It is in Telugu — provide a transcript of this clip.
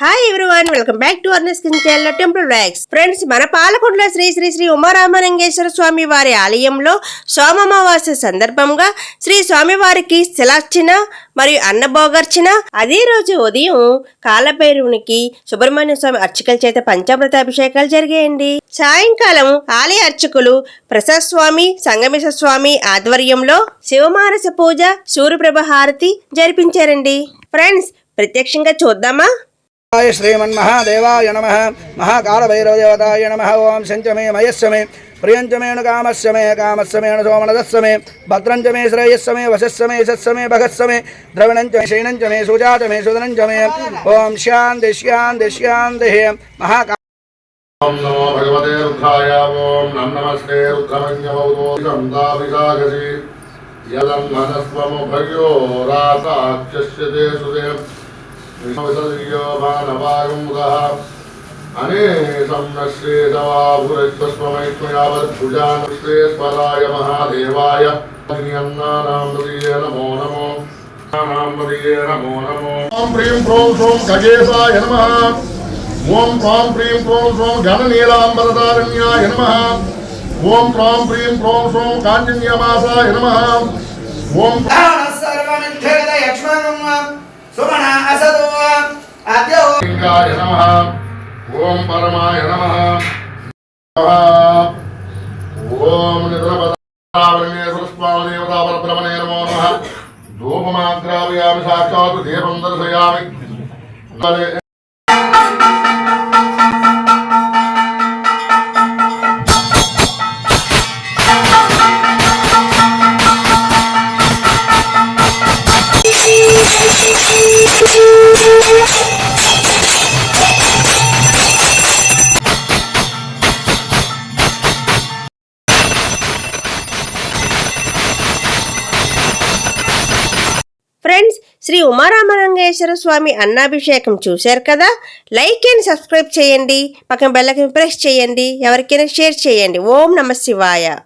Hi everyone welcome back to Arna's kitchen channel temple vlogs friends మన పాలకొండలో శ్రీ శ్రీ శ్రీ ఉమారామలింగేశ్వర స్వామి వారి ఆలయంలో సోమమావాస్య సందర్భంగా శ్రీ స్వామివారికి శిలార్చన మరియు అన్నభోగర్చన. అదే రోజు ఉదయం కాలభైరవునికి సుబ్రహ్మణ్య స్వామి అర్చకుల చేత పంచామృత అభిషేకాలు జరిగాయండి. సాయంకాలం ఆలయ అర్చకులు ప్రసాద్ స్వామి సంగమేశ్వర స్వామి ఆధ్వర్యంలో శివమానస పూజ సూర్యప్రభ హారతి జరిపించారండి. ఫ్రెండ్స్ ప్రత్యక్షంగా చూద్దామా? य श्रीमन्महादेवाय नमः। नम नमः। ॐ शञ्चमे मयस्स मे प्रियंज मेणु कामस्स मे कामस्स मेणु सोमनदस्स मे भद्रंज मे श्रेयस्व मे वशस्व मे शस्व मे भगस्व मे द्रविणञ्च मे शैनञ्च मे सुजात मे सुदनञ्च मे ओं शान्ति शान्ति शान्तिः महाका सुदेव अनेकं न श्रेदवाभुरत्वस्मैत्मयावद्भुजानुश्रेस्पदाय महादेवाय अन्नानामृतीय नमो नमो नामृतीय नमो नमो ॐ ह्रीं ह्रों ह्रों खगेशाय नमः ॐ ह्रां ह्रीं ह्रों ह्रों घननीलाम्बरदारण्याय नमः ॐ ह्रां ह्रीं ह्रों ह्रों काञ्जन्यमासाय नमः ॐ లింగాయ నమ. ఓం పరమాయ నమ. ఓం నిద్రపదావరణేశ్వర నమో నమ. ధూపమాగ్రావయామి సాక్షాత్ దీపం దర్శయామి. శ్రీ ఉమారామలింగేశ్వర స్వామి అన్నాభిషేకం చూశారు కదా? లైక్ అండ్ సబ్స్క్రైబ్ చేయండి. పక్కన బెల్లకి ప్రెస్ చేయండి. ఎవరికైనా షేర్ చేయండి. ఓం నమ శివాయ.